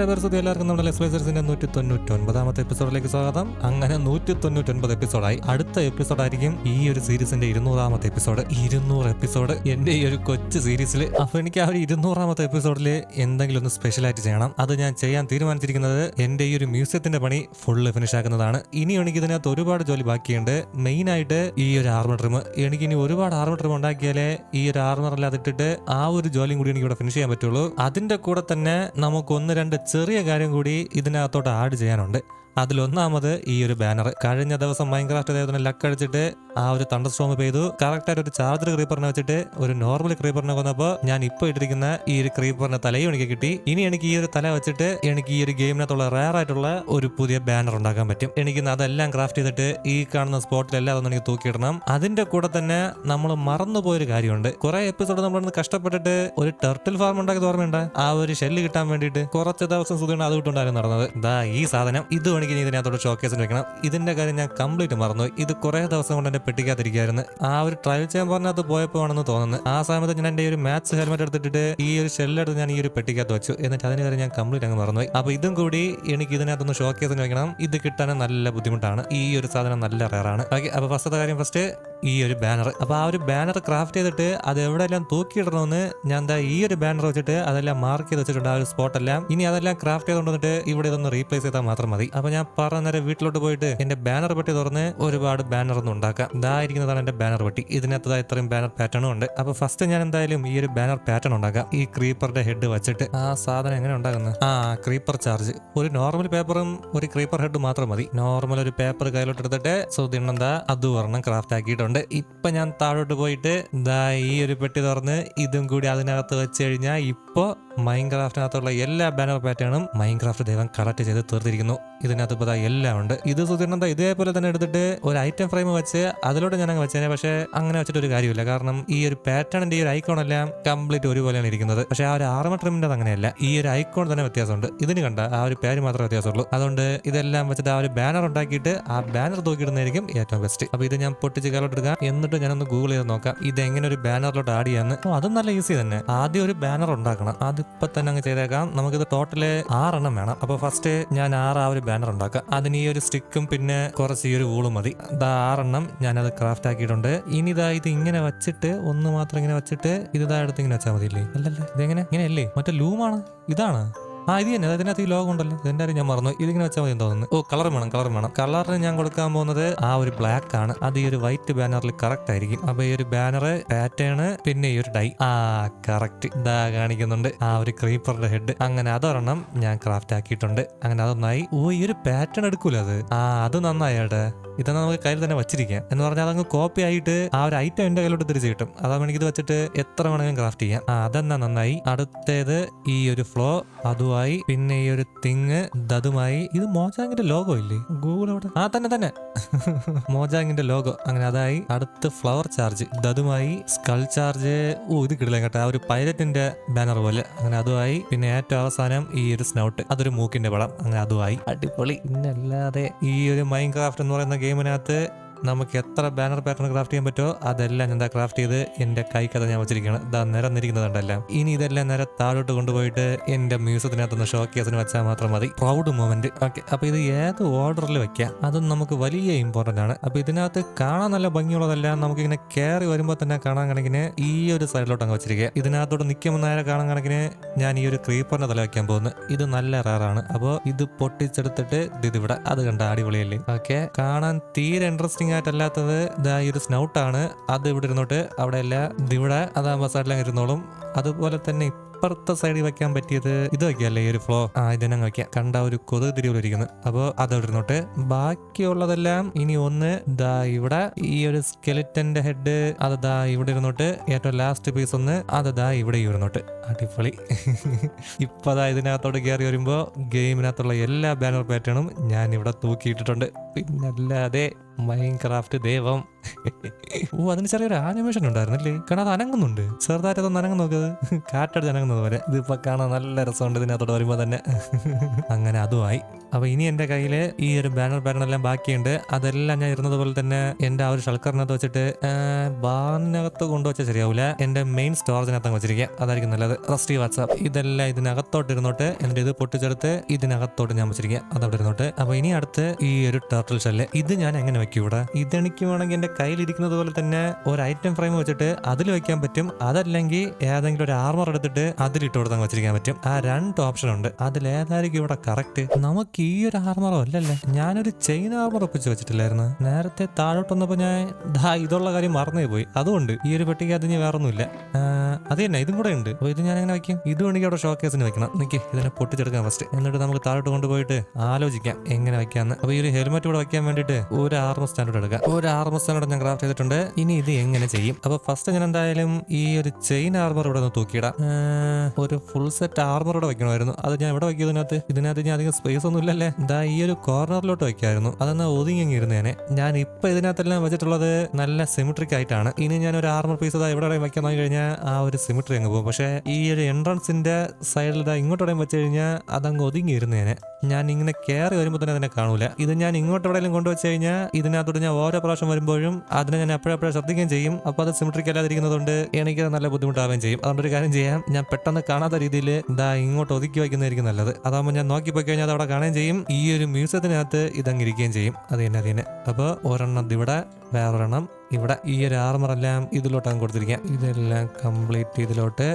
എന്റെ പേര് എല്ലാവർക്കും നമ്മുടെ എക്സ്പ്രൈസേഴ്സിന്റെ നൂറ്റി തൊണ്ണൂറ്റി ഒൻപതാമത്തെ എപ്പിസോഡിലേക്ക് സ്വാഗതം. അങ്ങനെ നൂറ്റി തൊണ്ണൂറ്റി ഒൻപത് എപ്പിസോഡായി അടുത്ത എപ്പിസോഡായിരിക്കും ഈ ഒരു സീരീസിന്റെ ഇരുന്നൂറാമത്തെ എപ്പിസോഡ് ഇരുന്നൂറ് എപ്പിസോഡ് എന്റെ ഈ ഒരു കൊച്ചു സീരീസിൽ അപ്പോൾ എനിക്ക് ആ ഒരു ഇരുന്നൂറാമത്തെ എപ്പിസോഡിൽ എന്തെങ്കിലും ഒന്ന് സ്പെഷ്യലായിട്ട് ചെയ്യണം. അത് ഞാൻ ചെയ്യാൻ തീരുമാനിച്ചിരിക്കുന്നത് എന്റെ ഈ ഒരു മ്യൂസിയത്തിന്റെ പണി ഫുള്ള് ഫിനിഷ് ആക്കുന്നതാണ്. ഇനി എനിക്ക് ഇതിനകത്ത് ഒരുപാട് ജോലി ബാക്കിയുണ്ട്. മെയിനായിട്ട് ഈ ഒരു ആർമർ ട്രിം എനിക്ക് ഇനി ഒരുപാട് ആർമർ ട്രിം ഉണ്ടാക്കിയാലേ ഈ ഒരു ആർമർ അല്ലാതിട്ടിട്ട് ആ ഒരു ജോലിയും കൂടി എനിക്ക് ഇവിടെ ഫിനിഷ് ചെയ്യാൻ പറ്റുള്ളൂ. അതിന്റെ കൂടെ തന്നെ നമുക്ക് ഒന്ന് രണ്ട് ചെറിയ കാര്യം കൂടി ഇതിനകത്തോട്ട് ആഡ് ചെയ്യാനുണ്ട്. അതിലൊന്നാമത് ഈ ഒരു ബാനർ കഴിഞ്ഞ ദിവസം മൈൻക്രാഫ്റ്റ് ദേവത്തിന് ലക്ക് അടിച്ചിട്ട് ആ ഒരു തണ്ടർ സ്റ്റോം പെയ്തു കറക്റ്റായിട്ട് ഒരു ചാർജർ ക്രീപ്പറിനെ വെച്ചിട്ട് ഒരു നോർമൽ ക്രീപ്പറിനെ കൊന്നപ്പോൾ ഞാൻ ഇപ്പോൾ ഇട്ടിരിക്കുന്ന ഈ ഒരു ക്രീപ്പറിന്റെ തലയും എനിക്ക് കിട്ടി. ഇനി എനിക്ക് ഈ ഒരു തല വെച്ചിട്ട് എനിക്ക് ഈ ഒരു ഗെയിമിനകത്തുള്ള റയർ ആയിട്ടുള്ള ഒരു പുതിയ ബാനർ ഉണ്ടാക്കാൻ പറ്റും. എനിക്ക് അതെല്ലാം ക്രാഫ്റ്റ് ചെയ്തിട്ട് ഈ കാണുന്ന സ്പോട്ടിലെല്ലാം അതൊന്നും എനിക്ക് തൂക്കിയിടണം. അതിന്റെ കൂടെ തന്നെ നമ്മൾ മറന്നുപോയൊരു കാര്യമുണ്ട്. കുറെ എപ്പിസോഡ് നമ്മൾ കഷ്ടപ്പെട്ടിട്ട് ഒരു ടെർട്ടിൽ ഫാം ഉണ്ടാക്കി ഓർമ്മയുണ്ട്? ആ ഒരു ഷെല്ല് കിട്ടാൻ വേണ്ടിയിട്ട് കുറച്ച് ദിവസം സുഖമാണ് അത് കിട്ടുണ്ടായിരുന്നു നടന്നത്. ദാ ഈ സാധനം. ഇതും എനിക്ക് ഇനി ഇതിനകത്തോട് ഷോക്കേസിൽ വെക്കണം. ഇതിന്റെ കാര്യം ഞാൻ കംപ്ലീറ്റ് മറന്നു. ഇത് കുറേ ദിവസം കൊണ്ട് എന്നെ പെട്ടിക്കാതിരിക്കായിരുന്നു ആ ഒരു ട്രയൽ ചേമ്പറിനകത്ത് പോയപ്പോൾ ആണെന്ന് തോന്നുന്നു. ആ സമയത്ത് ഞാൻ എന്റെ ഒരു മാത്സ് ഹെൽമെറ്റ് എടുത്തിട്ട് ഈ ഒരു ഷെല്ലെടുത്ത് ഞാൻ ഈ ഒരു പെട്ടിക്കകത്ത് വെച്ചു. എന്നിട്ട് അതിന് കാര്യം ഞാൻ കംപ്ലീറ്റ് അങ്ങ് മറന്നുപോയി അപ്പോൾ ഇതും കൂടി എനിക്ക് ഇതിനകത്തൊന്ന് ഷോക്കേസിന് വെക്കണം. ഇത് കിട്ടാൻ നല്ല ബുദ്ധിമുട്ടാണ്. ഈ ഒരു സാധനം നല്ല റയറാണ് ഓക്കെ അപ്പൊ ഫസ്റ്റത്തെ കാര്യം ഫസ്റ്റ് ഈ ഒരു ബാനർ അപ്പോൾ ആ ഒരു ബാനർ ക്രാഫ്റ്റ് ചെയ്തിട്ട് അത് എവിടെയെല്ലാം തൂക്കിയിടണമെന്ന് ഞാൻ എന്താ ഈ ഒരു ബാനർ വെച്ചിട്ട് അതെല്ലാം മാർക്ക് ചെയ്ത് വെച്ചിട്ടുണ്ട് ആ ഒരു സ്പോട്ടെല്ലാം ഇനി അതെല്ലാം ക്രാഫ്റ്റ് ചെയ്തുകൊണ്ട് ഇവിടെ ഇതൊന്ന് റീപ്ലേസ് ചെയ്താൽ മാത്രം മതി. ഞാൻ പറഞ്ഞ നേരെ വീട്ടിലോട്ട് പോയിട്ട് എന്റെ ബാനർ പെട്ടി തുറന്ന് ഒരുപാട് ബാനർ ഒന്നും ഉണ്ടാക്കാം. ഇതാ ഇരിക്കുന്നതാണ് എന്റെ ബാനർ പെട്ടി. ഇതിനകത്ത് ഇത്രയും ബാനർ പാറ്റേണും ഉണ്ട്. അപ്പൊ ഫസ്റ്റ് ഞാൻ എന്തായാലും ഈ ഒരു ബാനർ പാറ്റേൺ ഉണ്ടാക്കാം. ഈ ക്രീപ്പറിന്റെ ഹെഡ് വെച്ചിട്ട്. ആ സാധനം എങ്ങനെ ഉണ്ടാക്കുന്നത്? ആ ക്രീപ്പർ ചാർജ് ഒരു നോർമൽ പേപ്പറും ഒരു ക്രീപ്പർ ഹെഡ് മാത്രം മതി. നോർമൽ ഒരു പേപ്പർ കയ്യിലോട്ട് എടുത്തിട്ട് സുദിണ്ണെന്താ അത് ഒരെണ്ണം ക്രാഫ്റ്റ് ആക്കിയിട്ടുണ്ട്. ഇപ്പൊ ഞാൻ താഴോട്ട് പോയിട്ട് ഈ ഒരു പെട്ടി തുറന്ന് ഇതും കൂടി അതിനകത്ത് വെച്ച് കഴിഞ്ഞാൽ ഇപ്പോ മൈൻക്രാഫ്റ്റിനകത്തുള്ള എല്ലാ ബാനർ പാറ്റേണും മൈൻക്രാഫ്റ്റ് ദൈവം കളക്ട് ചെയ്ത് തീർത്തിരിക്കുന്നു. ഇതിനകത്ത് ഇപ്പോൾ എല്ലാം ഉണ്ട്. ഇത് സുധീർണന്ത ഇതേപോലെ തന്നെ എടുത്തിട്ട് ഒരു ഐറ്റം ഫ്രെയിം വെച്ച് അതിലൂടെ ഞാൻ അങ്ങ് വെച്ചേനെ. പക്ഷേ അങ്ങനെ വെച്ചിട്ട് ഒരു കാര്യമില്ല. കാരണം ഈ ഒരു പാറ്റേണിന്റെ ഈ ഒരു ഐക്കോൺ എല്ലാം കംപ്ലീറ്റ് ഒരുപോലെയാണ് ഇരിക്കുന്നത്. പക്ഷേ ആ ഒരു ആർമ ട്രിമിന്റെ അങ്ങനെയല്ല. ഈ ഒരു ഐക്കോൺ തന്നെ വ്യത്യാസമുണ്ട്. ഇതിന് കണ്ട ആ ഒരു പേര് മാത്രമേ വ്യത്യാസമുള്ളൂ. അതുകൊണ്ട് ഇതെല്ലാം വെച്ചിട്ട് ആ ഒരു ബാനർ ഉണ്ടാക്കിയിട്ട് ആ ബാനർ തൂക്കിയിടുന്നതായിരിക്കും ഏറ്റവും ബെസ്റ്റ് അപ്പൊ ഇത് ഞാൻ പൊട്ടിച്ച് എടുക്കുക എന്നിട്ട് ഞാനൊന്ന് ഗൂഗിൾ ചെയ്ത് നോക്കാം. ഇത് എങ്ങനെ ഒരു ബാനറിലോട്ട് ആഡ് ചെയ്യാന്ന്. അതും നല്ല ഈസി തന്നെ. ആദ്യം ഒരു ബാനർ ഉണ്ടാക്കണം. അതിപ്പോ തന്നെ അങ്ങ് ചെയ്തേക്കാം. നമുക്കിത് ടോട്ടൽ ആറെണ്ണം വേണം. അപ്പൊ ഫസ്റ്റ് ഞാൻ ആറ് ആ ഒരു ബാനർ ഉണ്ടാക്കാം. അതിന് ഈ ഒരു സ്റ്റിക്കും പിന്നെ കുറച്ച് ഈ ഒരു വൂളും മതി. ഇതാ ആറെണ്ണം ഞാനത് ക്രാഫ്റ്റ് ആക്കിയിട്ടുണ്ട്. ഇനി ഇതാ ഇത് ഇങ്ങനെ വെച്ചിട്ട് ഒന്ന് മാത്രം ഇങ്ങനെ വെച്ചിട്ട് ഇത് ഇതാ എടുത്ത് ഇങ്ങനെ വെച്ചാൽ മതിയില്ലേ? അല്ലല്ലേ. ഇതെങ്ങനെ? ഇങ്ങനെയല്ലേ? മറ്റേ ലൂമാണ് ഇതാണ്. ആ ഇത് തന്നെ. അതിനകത്ത് ഈ ലോകം ഉണ്ടല്ലോ. കാര്യം ഞാൻ മറന്നു. ഇതിങ്ങനെ വെച്ചാൽ മതി തോന്നുന്നു. ഓ കളർ വേണം കളർ വേണം. കളറിന് ഞാൻ കൊടുക്കാൻ പോകുന്നത് ആ ഒരു ബ്ലാക്ക് ആണ്. അത് ഈ ഒരു വൈറ്റ് ബാനറിൽ കറക്റ്റ് ആയിരിക്കും. അപ്പൊ ഈ ഒരു ബാനർ പാറ്റേൺ പിന്നെ ഈ ഒരു ഡൈ ആ കറക്റ്റ് ഇതാ കാണിക്കുന്നുണ്ട്. ആ ഒരു ക്രീപ്പറുടെ ഹെഡ് അങ്ങനെ അതൊരെണ്ണം ഞാൻ ക്രാഫ്റ്റ് ആക്കിയിട്ടുണ്ട്. അങ്ങനെ അതൊന്നായി. ഓ ഈ ഒരു പാറ്റേൺ എടുക്കൂല അത്. ആ അത് നന്നായിട്ടെ. ഇതെന്നാ നമുക്ക് കയ്യിൽ തന്നെ വെച്ചിരിക്കാം. എന്ന് പറഞ്ഞാൽ അതങ്ങ് കോപ്പി ആയിട്ട് ആ ഒരു ഐറ്റം എന്റെ കയ്യിലോട്ട് തിരിച്ചു കിട്ടും. അതാണെങ്കിൽ ഇത് വെച്ചിട്ട് എത്ര വേണമെങ്കിലും ക്രാഫ്റ്റ് ചെയ്യാം. ആ അതെന്നാ നന്നായി. അടുത്തേത് ഈ ഒരു ഫ്ലോ അതുമായി പിന്നെ ഈ ഒരു തിങ് ദതുമായി ഇത് മോജാങ്ങിന്റെ ലോഗോ ഇല്ലേ? ഗൂഗിൾ അവിടെ ആ തന്നെ തന്നെ. മോജാങ്ങിന്റെ ലോഗോ. അങ്ങനെ അതായി. അടുത്ത് ഫ്ലവർ ചാർജ് ദതുമായി സ്കൾ ചാർജ്. ഓ ഇത് കിടില്ല കേട്ടോ. ആ ഒരു പൈലറ്റിന്റെ ബാനർ പോലെ. അങ്ങനെ അതുമായി പിന്നെ ഏറ്റവും അവസാനം ഈ ഒരു സ്നൗട്ട് അതൊരു മൂക്കിന്റെ പടം. അങ്ങനെ അതുമായി അടിപൊളി. പിന്നല്ലാതെ ഈ ഒരു മൈൻ ക്രാഫ്റ്റ് എന്ന് പറയുന്ന ഗെയിമിനകത്ത് നമുക്ക് എത്ര ബാനർ പാറ്റേൺ ക്രാഫ്റ്റ് ചെയ്യാൻ പറ്റുമോ അതെല്ലാം ഞാൻ ക്രാഫ്റ്റ് ചെയ്ത് എന്റെ കൈക്കഥ ഞാൻ വെച്ചിരിക്കുകയാണ്. ഇതാ നിരന്നിരിക്കുന്നതുണ്ടെല്ലാം. ഇനി ഇതെല്ലാം നേരെ താഴോട്ട് കൊണ്ടുപോയിട്ട് എന്റെ മ്യൂസിയത്തിനകത്തൊന്ന് ഷോ കേസിന് വെച്ചാൽ മാത്രം മതി. പ്രൗഡ് മൂമെന്റ് ഓക്കെ അപ്പൊ ഇത് ഏത് ഓർഡറിൽ വെക്കാം? അതും നമുക്ക് വലിയ ഇമ്പോർട്ടന്റ് ആണ്. അപ്പൊ ഇതിനകത്ത് കാണാൻ നല്ല ഭംഗിയുള്ളതെല്ലാം നമുക്ക് ഇങ്ങനെ കയറി വരുമ്പോൾ തന്നെ കാണാൻ കണക്കിന് ഈ ഒരു സൈഡിലോട്ട് അങ്ങ് വെച്ചിരിക്കുക. ഇതിനകത്തോട് നിൽക്കുമ്പോൾ നേരെ കാണാൻ കണക്കിന് ഞാൻ ഈ ഒരു ക്രീപ്പറിന്റെ തല വെക്കാൻ പോകുന്നു. ഇത് നല്ല റയറാണ് അപ്പോൾ ഇത് പൊട്ടിച്ചെടുത്തിട്ട് ഇത് ഇവിടെ. അത് കണ്ട? അടിപൊളിയല്ലേ? ഓക്കെ കാണാൻ തീരെ ഇൻട്രസ്റ്റിംഗ് ആയിട്ടല്ലാത്തത് ഇതാ ഈ ഒരു സ്നൗട്ടാണ്. അത് ഇവിടെ ഇരുന്നോട്ട് അവിടെ അല്ല. അതാ അതാകുമ്പോൾ സൈഡിലും ഇരുന്നോളും. അതുപോലെ തന്നെ ഇപ്പുറത്തെ സൈഡിൽ വെക്കാൻ പറ്റിയത് ഇത് വെക്കാല്ലേ ഈ ഒരു ഫ്ലോ ആ ഇതിനങ്ങ് വെക്കാം കണ്ട ഒരു കൊതുക് തിരിവിലിരിക്കുന്നത് അപ്പോൾ അത് ഇവിടെ ഇരുന്നോട്ട്. ബാക്കിയുള്ളതെല്ലാം ഇനി ഒന്ന് ദാ ഇവിടെ ഈ ഒരു സ്കെലിറ്റന്റെ ഹെഡ് അത് ദാ ഇവിടെ ഇരുന്നോട്ട്. ഏറ്റവും ലാസ്റ്റ് പീസ് ഒന്ന് അത് ദാ ഇവിടെ ഇരുന്നോട്ട്. അടിപൊളി. ഇപ്പൊ ദാ ഇതിനകത്തോട്ട് കയറി വരുമ്പോ ഗെയിമിനകത്തുള്ള എല്ലാ ബാനർ പാറ്റേണും ഞാൻ ഇവിടെ തൂക്കിയിട്ടിട്ടുണ്ട്. പിന്നല്ലാതെ മൈൻ ക്രാഫ്റ്റ് ദൈവം. ഓ അതിന് ചെറിയൊരു ആനിമേഷൻ ഉണ്ടായിരുന്നല്ലേ? കാരണം അത് അനങ്ങുന്നുണ്ട്. ചെറുതായിട്ട് അതൊന്ന് അനങ്ങുന്നു നോക്കത് കാറ്റടിച്ച് അനങ്ങുന്നത് പോലെ. ഇതിപ്പോ കാണാൻ നല്ല രസമുണ്ട് ഇതിനകത്തോട്ട് വരുമ്പോൾ തന്നെ. അങ്ങനെ അതുമായി. അപ്പൊ ഇനി എന്റെ കയ്യിൽ ഈ ഒരു ബാനർ പാറ്റേൺ എല്ലാം ബാക്കിയുണ്ട്. അതെല്ലാം ഞാൻ ഇരുന്നത് പോലെ തന്നെ എന്റെ ആ ഒരു ഷൾക്കറിനകത്ത് വെച്ചിട്ട് ബാറിനകത്ത് കൊണ്ടുവച്ചാൽ ശരിയാവില്ല എന്റെ മെയിൻ സ്റ്റോറേജിനകത്ത് വെച്ചിരിക്കാം. അതായിരിക്കും നല്ലത്. റസ്റ്റി വാട്സാപ്പ് ഇതെല്ലാം ഇതിനകത്തോട്ട് ഇരുന്നോട്ട് എന്നിട്ട് ഇത് പൊട്ടിച്ചെടുത്ത് ഇതിനകത്തോട്ട് ഞാൻ വെച്ചിരിക്കാം. അതവിടെ ഇരുന്നോട്ട്. അപ്പൊ ഇനി അടുത്ത് ഈ ഒരു ടർട്ടിൽ ഷെല്ല് ഇത് ഞാൻ എങ്ങനെ വെക്കും ഇവിടെ? ഇതെനിക്ക് വേണമെങ്കിൽ എന്റെ കയ്യിലിരിക്കുന്നത് പോലെ തന്നെ ഒരു ഐറ്റം ഫ്രെയിം വെച്ചിട്ട് അതിൽ വെക്കാൻ പറ്റും. അതല്ലെങ്കിൽ ഏതെങ്കിലും ഒരു ആർമർ എടുത്തിട്ട് അതിലിട്ട് കൊടുത്താൽ വെച്ചിരിക്കാൻ പറ്റും. ആ രണ്ട് ഓപ്ഷൻ ഉണ്ട്. അതിലേതായിരിക്കും ഇവിടെ കറക്റ്റ് നമുക്ക് ഈ ഒരു ആർമറോ അല്ലല്ലേ? ഞാനൊരു ചെയിൻ ആർമർ ഒപ്പിച്ച് വെച്ചിട്ടില്ലായിരുന്നു. നേരത്തെ താഴോട്ട് വന്നപ്പോ ഞാൻ ദാ ഇതുള്ള കാര്യം മറന്നേ പോയി അതുകൊണ്ട് ഈ ഒരു പെട്ടിക്ക് അത് ഞാൻ വേറൊന്നുമില്ല. അത് തന്നെ ഇതും കൂടെ ഉണ്ട്. അപ്പൊ ഇത് ഞാൻ എങ്ങനെ വെക്കും? ഇതും എനിക്ക് അവിടെ ഷോക്കേസിന് വെക്കണം. നിക്ക് ഇതിനെ പൊട്ടിച്ചെടുക്കാം ഫസ്റ്റ് എന്നിട്ട് നമുക്ക് താഴോട്ട് കൊണ്ടുപോയിട്ട് ആലോചിക്കാം എങ്ങനെ വെക്കാന്ന് അപ്പൊ ഈ ഒരു ഹെൽമെറ്റ് കൂടെ വെക്കാൻ വേണ്ടിട്ട് ഒരു ആർമർ സ്റ്റാൻഡോട് എടുക്കാം ഒരു ആർമർ സ്റ്റാൻഡോട് ഞാൻ ക്രാഫ്റ്റ് ചെയ്തിട്ടുണ്ട്. ഇനി ഇത് എങ്ങനെ ചെയ്യും? അപ്പൊ ഫസ്റ്റ് ഞാൻ എന്തായാലും ഈ ഒരു ചെയിൻ ആർമർ ഇവിടെ ഒന്ന് തൂക്കിയിടാം. ഒരു ഫുൾ സെറ്റ് ആർമർ ഇവിടെ വെക്കണമായിരുന്നു. അത് ഞാൻ ഇവിടെ വെക്കും ഇതിനകത്ത്? ഇതിനകത്ത് ഞാൻ അധികം സ്പേസ് ഒന്നും ഇല്ലല്ലേ? എന്താ ഈ ഒരു കോർണറിലോട്ട് വെക്കായിരുന്നു. അതെന്നാ ഒതുങ്ങി ഇരുന്നേനെ. ഞാൻ ഇപ്പൊ ഇതിനകത്തെല്ലാം വെച്ചിട്ടുള്ളത് നല്ല സിമിട്രിക് ആയിട്ടാണ്. ഇനി ഞാൻ ഒരു ആർമർ പീസ് ഇതാ ഇവിടെ വെക്കാൻ നോക്കി കഴിഞ്ഞാൽ ആ ഒരു സിമിട്രി അങ്ങ് പോകും. പക്ഷേ ഈ ഒരു എൻട്രൻസിന്റെ സൈഡിൽ ഇതാ ഇങ്ങോട്ടെവിടെയും വെച്ച് കഴിഞ്ഞാൽ അതങ്ങ് ഒതുങ്ങി ഇരുന്നേനെ ഞാൻ ഇങ്ങനെ കയറി വരുമ്പോൾ തന്നെ അതിനെ കാണൂല. ഇത് ഞാൻ ഇങ്ങോട്ട് എവിടെയെങ്കിലും കൊണ്ടുവച്ച് കഴിഞ്ഞാൽ ഇതിനകത്തോട്ട് ഞാൻ ഓരോ പ്രാവശ്യം വരുമ്പോഴും അതിനെ ഞാൻ എപ്പോഴെപ്പോഴും ശ്രദ്ധിക്കുകയും ചെയ്യും. അപ്പോൾ അത് സിമിട്രിക് അല്ലാതിരിക്കുന്നതുകൊണ്ട് എനിക്ക് നല്ല ബുദ്ധിമുട്ടാവുകയും ചെയ്യും. അതുകൊണ്ട് ഒരു കാര്യം ചെയ്യാം. ഞാൻ പെട്ടെന്ന് കാണാത്ത രീതിയിൽ ഇതാ ഇങ്ങോട്ട് ഒതുക്കി വയ്ക്കുന്നതായിരിക്കും നല്ലത്. അതാകുമ്പോൾ ഞാൻ നോക്കി പോയി കഴിഞ്ഞാൽ അത് അവിടെ കാണുകയും ചെയ്യും. ഈ ഒരു മ്യൂസിയത്തിനകത്ത് ഇതങ്ങിരിക്കുകയും ചെയ്യും. അത് തന്നെ അത് അപ്പോൾ ഒരെണ്ണം ഇവിടെ വേറൊരെണ്ണം ഇവിടെ ഈ ഒരു ആർമർ എല്ലാം ഇതിലോട്ടാണ് കൊടുത്തിരിക്കാം ഇതെല്ലാം കംപ്ലീറ്റ് ഇതിലോട്ട്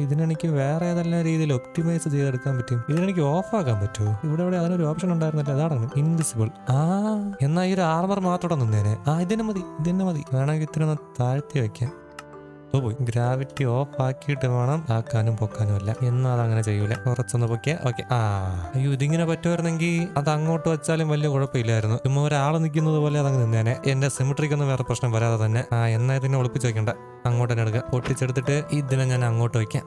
ഇതിനെനിക്ക് വേറെ ഏതെല്ലാം രീതിയിൽ ഒപ്റ്റിമൈസ് ചെയ്തെടുക്കാൻ പറ്റും? ഇതിനെനിക്ക് ഓഫ് ആക്കാൻ പറ്റുമോ ഇവിടെ ഇവിടെ അതിനൊരു ഓപ്ഷൻ ഉണ്ടായിരുന്നില്ല. അതാണ് ഇൻവിസിബിൾ ആ എന്നാ ഈ ഒരു ആർമർ മാത്രം നിന്നേനെ. ആ ഇതിനെ മതി ഇതിനെ മതി. വേണമെങ്കിൽ ഇത്തിരി ഒന്ന് താഴ്ത്തി വെക്കാം. ഓ പോയി ഗ്രാവിറ്റി ഓഫ് ആക്കിയിട്ട് വേണം ആക്കാനും പൊക്കാനും അല്ല എന്നാൽ അതങ്ങനെ ചെയ്യൂല? കുറച്ചൊന്ന് പൊക്കിയ? ഓക്കെ. ആ. അയ്യോ ഇതിങ്ങനെ പറ്റുമായിരുന്നെങ്കിൽ അത് അങ്ങോട്ട് വെച്ചാലും വലിയ കുഴപ്പമില്ലായിരുന്നു. ചുമ്മാ ഒരാൾ നിൽക്കുന്നത് പോലെ അതങ്ങ് നിന്നേനെ. എന്റെ സിമിട്രിക്കൊന്നും വേറെ പ്രശ്നം വരാതെ തന്നെ. ആ എന്നാ ഇതിനെ ഒളിപ്പിച്ച് വെക്കണ്ട. അങ്ങോട്ട് തന്നെ എടുക്കുക പൊട്ടിച്ചെടുത്തിട്ട് ഇതിനെ ഞാൻ അങ്ങോട്ട് വയ്ക്കാം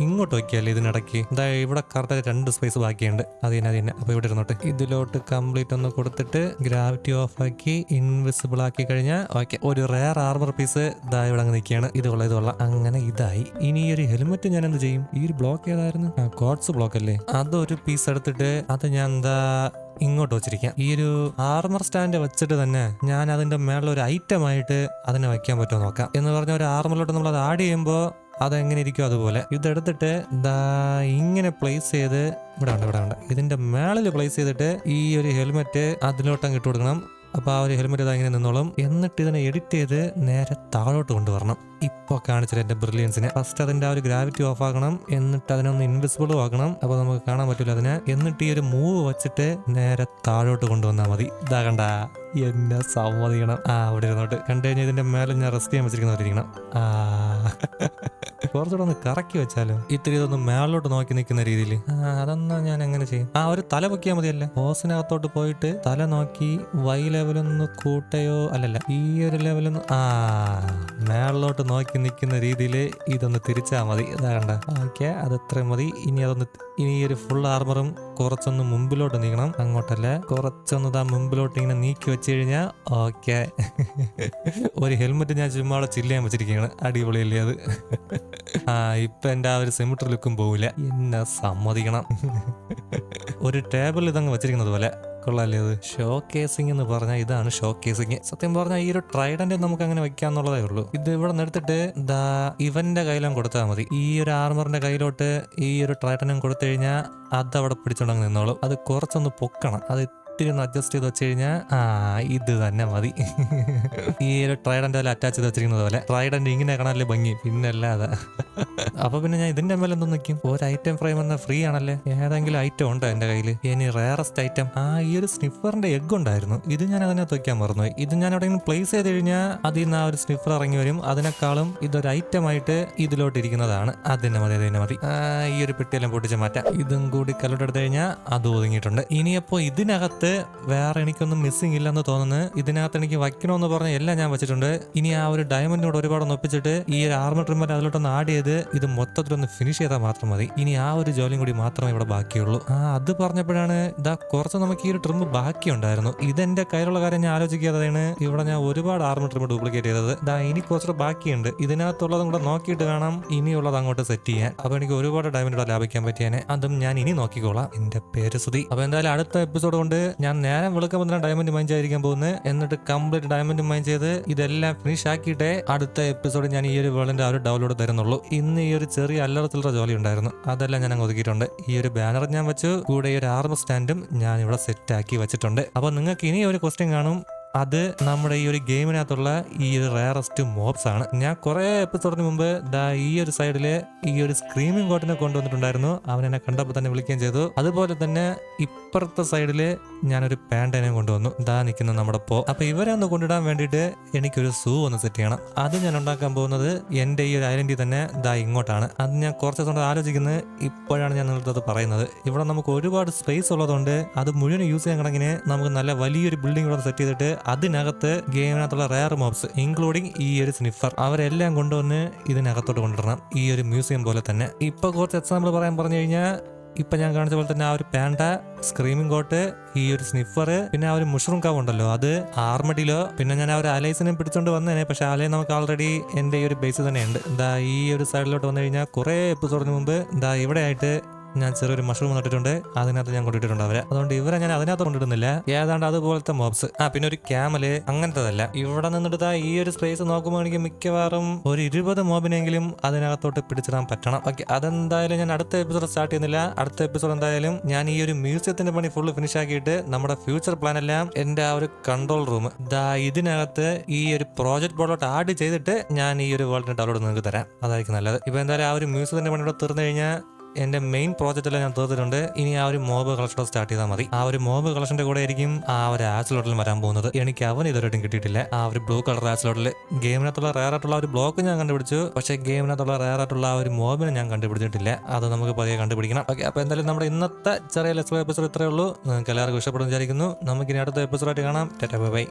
ഇങ്ങോട്ട് വയ്ക്കാല്ലേ ഇതിനിടയ്ക്ക്? ഇതാ ഇവിടെ കറക്റ്റ് രണ്ട് സ്പേസ് ബാക്കിയുണ്ട്. അത് തന്നെ അത് തന്നെ. അപ്പൊ ഇവിടെ ഇരുന്നോട്ട്. ഇതിലോട്ട് കംപ്ലീറ്റ് ഒന്ന് കൊടുത്തിട്ട് ഗ്രാവിറ്റി ഓഫ് ആക്കി ഇൻവിസിബിൾ ആക്കി കഴിഞ്ഞാൽ ഓക്കെ. ഒരു റെയർ ആർമർ പീസ് ഇതാ ഇവിടെ അങ്ങ് നിൽക്കുകയാണ് ഇത് കൊള്ളാം ഇത് കൊള്ളാം അങ്ങനെ ഇതായി. ഇനി ഈ ഒരു ഹെൽമെറ്റ് ഞാൻ എന്ത് ചെയ്യും? ഈ ഒരു ബ്ലോക്ക് ഏതായിരുന്നു? കോഡ്സ് ബ്ലോക്ക് അല്ലേ? അതൊരു പീസ് എടുത്തിട്ട് അത് ഞാൻ എന്താ ഇങ്ങോട്ട് വെച്ചിരിക്കാം. ഈ ഒരു ആർമർ സ്റ്റാൻഡ് വെച്ചിട്ട് തന്നെ ഞാൻ അതിന്റെ മേളിൽ ഒരു ഐറ്റം ആയിട്ട് അതിനെ വെക്കാൻ പറ്റുമോ നോക്കാം. എന്ന് പറഞ്ഞ ഒരു ആർമറിലോട്ട് നമ്മൾ അത് ആഡ് ചെയ്യുമ്പോൾ അതെങ്ങനെ ഇരിക്കും അതുപോലെ. ഇതെടുത്തിട്ട് ദാ ഇങ്ങനെ പ്ലേസ് ചെയ്ത് ഇവിടെ ഉണ്ട് ഇവിടെ ഉണ്ട് ഇതിന്റെ മേളിൽ പ്ലേസ് ചെയ്തിട്ട് ഈ ഒരു ഹെൽമെറ്റ് അതിലോട്ടങ്ങ് ഇട്ട് കൊടുക്കണം. അപ്പൊ ആ ഒരു ഹെൽമെറ്റ് ഇതാ ഇങ്ങനെ നിന്നോളും. എന്നിട്ട് ഇതിനെ എഡിറ്റ് ചെയ്ത് നേരെ താഴോട്ട് കൊണ്ടുവരണം. ഇപ്പൊ കാണിച്ചത് എന്റെ ബ്രില്യൻസിനെ ഫസ്റ്റ് അതിന്റെ ആ ഒരു ഗ്രാവിറ്റി ഓഫ് ആക്കണം എന്നിട്ട് അതിനൊന്ന് ഇൻവിസിബിളും ആക്കണം. അപ്പൊ നമുക്ക് കാണാൻ പറ്റില്ല അതിനെ. എന്നിട്ട് ഈ ഒരു മൂവ് വെച്ചിട്ട് നേരെ താഴോട്ട് കൊണ്ടുവന്നാൽ മതി. ഇതാ കണ്ട എന്നെ സമ്മതിക്കണം. ആ അവിടെ ഇരുന്നോട്ട്. കണ്ടു കഴിഞ്ഞാൽ ഇതിന്റെ മേലെ ഞാൻ റെസ്റ്റ് ചെയ്യാൻ വെച്ചിരിക്കുന്നവരിക്കണം ആ. കുറച്ചുകൂടെ ഒന്ന് കറക്കി വെച്ചാലോ? ഇത്തിരി ഇതൊന്ന് മേളിലോട്ട് നോക്കി നിൽക്കുന്ന രീതിയിൽ. അതൊന്നും ഞാൻ എങ്ങനെ ചെയ്യും? ആ ഒരു തല പൊക്കിയാൽ മതിയല്ലേ? ഹോസിനകത്തോട്ട് പോയിട്ട് തല നോക്കി വൈ ലെവലൊന്ന് കൂട്ടയോ? അല്ലല്ല ഈ ഒരു ലെവലൊന്ന് ആ മേളിലോട്ട് നോക്കി നിൽക്കുന്ന രീതിയിൽ ഇതൊന്ന് തിരിച്ചാൽ മതി. ഇതാകണ്ട ഓക്കെ അത് ഇത്രയും മതി. ഇനി അതൊന്ന് ഇനി ഈ ഒരു ഫുൾ ആർമറും കുറച്ചൊന്ന് മുമ്പിലോട്ട് നീങ്ങണം. അങ്ങോട്ടല്ലേ? കുറച്ചൊന്ന് ഇതാ മുമ്പിലോട്ട് ഇങ്ങനെ നീക്കി വെച്ച് കഴിഞ്ഞാൽ ഓക്കെ. ഒരു ഹെൽമെറ്റ് ഞാൻ ചുമ്മാ ചില്ലയാൻ വെച്ചിരിക്കുകയാണ്. അടിപൊളിയല്ലേ അത്? ഇപ്പൊ എന്റെ ആ ഒരു സിമിട്രി ലുക്കും പോവില്ല. എന്നെ സമ്മതിക്കണം. ഒരു ടേബിൾ ഇതങ്ങ് വെച്ചിരിക്കുന്നത് പോലെ. കൊള്ളാല്ലേ അത്? ഷോ കേസിംഗ് എന്ന് പറഞ്ഞാൽ ഇതാണ് ഷോ കേസിംഗ് സത്യം പറഞ്ഞാൽ ഈ ഒരു ട്രൈഡന്റ് നമുക്ക് അങ്ങനെ വെക്കാന്നുള്ളതേ ഉള്ളൂ. ഇത് ഇവിടെ നിന്നെടുത്തിട്ട് ദാ ഇവന്റെ കയ്യിലും കൊടുത്താൽ മതി. ഈ ഒരു ആർമറിന്റെ കയ്യിലോട്ട് ഈ ഒരു ട്രൈഡനും കൊടുത്തു കഴിഞ്ഞാൽ അത് അവിടെ പിടിച്ചോണ്ടങ്ങ് നിന്നോളും. അത് കുറച്ചൊന്ന് പൊക്കണം. അത് ഇത്തിരി ഒന്ന് അഡ്ജസ്റ്റ് ചെയ്ത് വെച്ച് കഴിഞ്ഞാൽ ആ ഇത് തന്നെ മതി. ഈ ഒരു ട്രൈഡന്റെ പോലെ അറ്റാച്ച് ചെയ്ത് വെച്ചിരിക്കുന്നത് പോലെ. ട്രൈഡന്റ് ഇങ്ങനെ കാണാനല്ലേ ഭംഗി. പിന്നെ അല്ലാതെ. അപ്പൊ പിന്നെ ഞാൻ ഇതിന്റെ മേലെ എന്തോ നിൽക്കും ഒരു ഐറ്റം ഫ്രെയിം എന്ന ഫ്രീ ആണല്ലേ? ഏതെങ്കിലും ഐറ്റം ഉണ്ടോ എന്റെ കയ്യിൽ ഇനി റയറസ്റ്റ് ഐറ്റം ആ ഈ ഒരു സ്നിഫറിന്റെ എഗ് ഉണ്ടായിരുന്നു. ഇത് ഞാൻ അതിനെ തൊക്കാൻ മറന്നു ഇത് ഞാൻ എവിടെയെങ്കിലും പ്ലേസ് ചെയ്ത് കഴിഞ്ഞാൽ അതിൽ നിന്ന് ആ ഒരു സ്നിഫർ ഇറങ്ങി വരും. അതിനേക്കാളും ഇതൊരു ഐറ്റം ആയിട്ട് ഇതിലോട്ട് ഇരിക്കുന്നതാണ് അതിന്റെ മതി അതിന്റെ മതി. ഈ ഒരു പെട്ടിയെല്ലാം പൊട്ടിച്ച് മാറ്റാം. ഇതും കൂടി കല്ലോട്ടെടുത്ത് കഴിഞ്ഞാൽ അത് ഒതുങ്ങിയിട്ടുണ്ട്. ഇനിയപ്പോ ഇതിനകത്ത് വേറെ എനിക്കൊന്നും മിസ്സിംഗ് ഇല്ലെന്ന് തോന്നുന്നു. ഇതിനകത്ത് എനിക്ക് വയ്ക്കണമെന്ന് പറഞ്ഞ എല്ലാം ഞാൻ വെച്ചിട്ടുണ്ട്. ഇനി ആ ഒരു ഡയമണ്ടിനോട് ഒരുപാട് ഒരുപാട് ഒപ്പിച്ചിട്ട് ഈ ഒരു ആർമർ ട്രിമ്മർ അതിലോട്ടൊന്ന് ആഡ് ചെയ്ത് ഇത് മൊത്തത്തിലൊന്ന് ഫിനിഷ് ചെയ്താൽ മാത്രം മതി. ഇനി ആ ഒരു ജോലിയും കൂടി മാത്രമേ ഇവിടെ ബാക്കിയുള്ളൂ. ആ അത് പറഞ്ഞപ്പോഴാണ് ഇതാ കുറച്ച് നമുക്ക് ഈ ഒരു ട്രിം ബാക്കിയുണ്ടായിരുന്നു. ഇതെന്റെ കയ്യിലുള്ള കാര്യം ഞാൻ ആലോചിക്കാതെയാണ് ഇവിടെ ഞാൻ ഒരുപാട് ആർമ ട്രിം ഡ്യൂപ്ലിക്കേറ്റ് ചെയ്തത്. ദാ ഇനി കുറച്ചുകൂടെ ബാക്കിയുണ്ട്. ഇതിനകത്തുള്ളതും കൂടെ നോക്കിയിട്ട് കാണാം ഇനിയുള്ളത് അങ്ങോട്ട് സെറ്റ് ചെയ്യാൻ. അപ്പൊ എനിക്ക് ഒരുപാട് ഡയമണ്ട് ലാഭിക്കാൻ പറ്റിയാനെ. അതും ഞാൻ ഇനി നോക്കിക്കോളാം. എന്റെ പേര് സുതി അപ്പൊ എന്തായാലും അടുത്ത എപ്പിസോഡ് കൊണ്ട് ഞാൻ നേരം വിളക്കം തന്നെ ഡയമണ്ട് മൈൻ ചെയ്തിരിക്കാൻ പോകുന്നത് എന്നിട്ട് കംപ്ലീറ്റ് ഡയമണ്ട് മൈൻ ചെയ്ത് ഇതെല്ലാം ഫിനിഷ് ആക്കിയിട്ടേ അടുത്ത എപ്പിസോഡ് ഞാൻ ഈ ഒരു വേൾഡിന്റെ ആ ഒരു ഡൗൺലോഡ് തരുന്നുള്ളൂ. ഇന്ന് ഈ ഒരു ചെറിയ അല്ലറത്തിലുള്ള ജോലി ഉണ്ടായിരുന്നു. അതെല്ലാം ഞാൻ ഒതുക്കിയിട്ടുണ്ട്. ഈ ഒരു ബാനർ ഞാൻ വെച്ചു. കൂടെ ഈ ഒരു ആർമ സ്റ്റാൻഡും ഞാൻ ഇവിടെ സെറ്റ് ആക്കി വെച്ചിട്ടുണ്ട്. അപ്പൊ നിങ്ങൾക്ക് ഇനി ഒരു ക്വസ്റ്റ്യൻ കാണും. അത് നമ്മുടെ ഈ ഒരു ഗെയിമിനകത്തുള്ള ഈ ഒരു റയറസ്റ്റ് മോബ്സ് ആണ്. ഞാൻ കുറേ എപ്പിസോഡിന് മുമ്പ് ദാ ഈ ഒരു സൈഡിൽ ഈ ഒരു സ്ക്രീമിംഗ് കോട്ടിനെ കൊണ്ടുവന്നിട്ടുണ്ടായിരുന്നു. അവൻ എന്നെ കണ്ടപ്പോൾ തന്നെ വിളിക്കുകയും ചെയ്തു. അതുപോലെ തന്നെ ഇപ്പുറത്തെ സൈഡിൽ ഞാനൊരു പാൻഡനെ കൊണ്ടുവന്നു. ദാ നിൽക്കുന്ന നമ്മുടെ പോ. അപ്പൊ ഇവരെ ഒന്ന് കൊണ്ടിടാൻ വേണ്ടിയിട്ട് എനിക്കൊരു സൂ ഒന്ന് സെറ്റ് ചെയ്യണം. അത് ഞാൻ ഉണ്ടാക്കാൻ പോകുന്നത് എന്റെ ഈ ഒരു ഐലൻഡിൽ തന്നെ ദാ ഇങ്ങോട്ടാണ്. അത് ഞാൻ കുറച്ച് ദിവസം ആലോചിക്കുന്നത് ഇപ്പോഴാണ് ഞാൻ നിങ്ങളുടെ അത് പറയുന്നത്. ഇവിടെ നമുക്ക് ഒരുപാട് സ്പേസ് ഉള്ളതുകൊണ്ട് അത് മുഴുവൻ യൂസ് ചെയ്യാൻ കണക്കിന് നമുക്ക് നല്ല വലിയൊരു ബിൽഡിംഗ് ഇവിടെ സെറ്റ് ചെയ്തിട്ട് അതിനകത്ത് ഗെയിമിനകത്തുള്ള റയർ മോബ്സ് ഇൻക്ലൂഡിങ് ഈ ഒരു സ്നിഫർ അവരെല്ലാം കൊണ്ടുവന്ന് ഇതിനകത്തോട്ട് കൊണ്ടുവരണം. ഈ ഒരു മ്യൂസിയം പോലെ തന്നെ. ഇപ്പൊ കുറച്ച് എക്സാമ്പിൾ പറയാൻ പറഞ്ഞു കഴിഞ്ഞാൽ ഇപ്പൊ ഞാൻ കാണിച്ച പോലെ തന്നെ ആ ഒരു പാൻഡ സ്ക്രീമിംഗ് കോട്ട് ഈ ഒരു സ്നിഫർ പിന്നെ ആ ഒരു മുഷ്റൂം കാവ് ഉണ്ടല്ലോ. അത് ആർമഡിലോ പിന്നെ ഞാൻ ആ ഒരു അലൈസിനെ പിടിച്ചോണ്ട് വന്നേനെ. പക്ഷെ അലൈ നമുക്ക് ഓൾറെഡി എന്റെ ഈ ഒരു ബേസ് തന്നെയുണ്ട്. എന്താ ഈ ഒരു സൈഡിലോട്ട് വന്നു കഴിഞ്ഞാൽ കുറെ എപ്പിസോഡിന് മുമ്പ് എന്താ ഇവിടെ ആയിട്ട് ഞാൻ ചെറിയൊരു മഷ്റൂം നട്ടിട്ടുണ്ട്. അതിനകത്ത് ഞാൻ കൊണ്ടിട്ടുണ്ട് അവരെ. അതുകൊണ്ട് ഇവരെ ഞാൻ അതിനകത്ത് കൊണ്ടിടുന്നില്ല. ഏതാണ്ട് അതുപോലത്തെ മോബ്സ് ആ പിന്നെ ഒരു ക്യാമൽ അങ്ങനത്തതല്ല. ഇവിടെ നിന്നിട്ട് ഈ ഒരു സ്പേസ് നോക്കുമ്പോൾ എനിക്ക് മിക്കവാറും ഒരു ഇരുപത് മോബിനെങ്കിലും അതിനകത്തോട്ട് പിടിച്ചിടാൻ പറ്റണം. ഓക്കെ അതെന്തായാലും ഞാൻ അടുത്ത എപ്പിസോഡ് സ്റ്റാർട്ട് ചെയ്യുന്നില്ല. അടുത്ത എപ്പിസോഡ് എന്തായാലും ഞാൻ ഈ ഒരു മ്യൂസിയത്തിന്റെ പണി ഫുള്ള് ഫിനിഷ് ആക്കിയിട്ട് നമ്മുടെ ഫ്യൂച്ചർ പ്ലാൻ എല്ലാം എന്റെ ആ ഒരു കൺട്രോൾ റൂം ദാ ഇതിനകത്ത് ഈ ഒരു പ്രോജക്ട് ബോർഡിലോട്ട് ആഡ് ചെയ്തിട്ട് ഞാൻ ഈ ഒരു വേൾഡിന്റെ ഡൗൺലോഡ് നിങ്ങൾക്ക് തരാം. അതായിരിക്കും നല്ലത്. ഇപ്പൊ എന്തായാലും ആ ഒരു മ്യൂസിയത്തിന്റെ പണി ഇവിടെ തീർന്നു കഴിഞ്ഞാൽ എന്റെ മെയിൻ പ്രോജക്റ്റെല്ലാം ഞാൻ തീർത്തിട്ടുണ്ട്. ഇനി ആ ഒരു മോബ് കളക്ഷൻ സ്റ്റാർട്ട് ചെയ്താൽ മതി. ആ ഒരു മോബ് കളക്ഷന്റെ കൂടെ ആയിരിക്കും ആ ഒരു ആസിലോട്ടിൽ വരാൻ പോകുന്നത്. എനിക്ക് അവൻ ഇതുവരെയായിട്ടും കിട്ടിയിട്ടില്ല. ആ ഒരു ബ്ലൂ കളർ ആസിലോട്ടിൽ ഗെയിമിനകത്തുള്ള റയർ ആയിട്ടുള്ള ഒരു ബ്ലോക്ക് ഞാൻ കണ്ടുപിടിച്ചു. പക്ഷേ ഗെയിമിനകത്തുള്ള റയർ ആയിട്ടുള്ള ആ ഒരു മോബിനെ ഞാൻ കണ്ടുപിടിച്ചിട്ടില്ല. അത് നമുക്ക് പതിയെ കണ്ടുപിടിക്കണം. ഓക്കെ അപ്പോൾ എന്തായാലും നമ്മുടെ ഇന്നത്തെ ചെറിയ ലെസ് എപ്പിസോഡ് ഇത്രയേ ഉള്ളൂ. നിങ്ങൾക്ക് എല്ലാവർക്കും ഇഷ്ടപ്പെടുന്നു വിചാരിക്കുന്നു. നമുക്ക് ഇനി അടുത്ത എപ്പിസോഡായിട്ട് കാണാം. Tata bye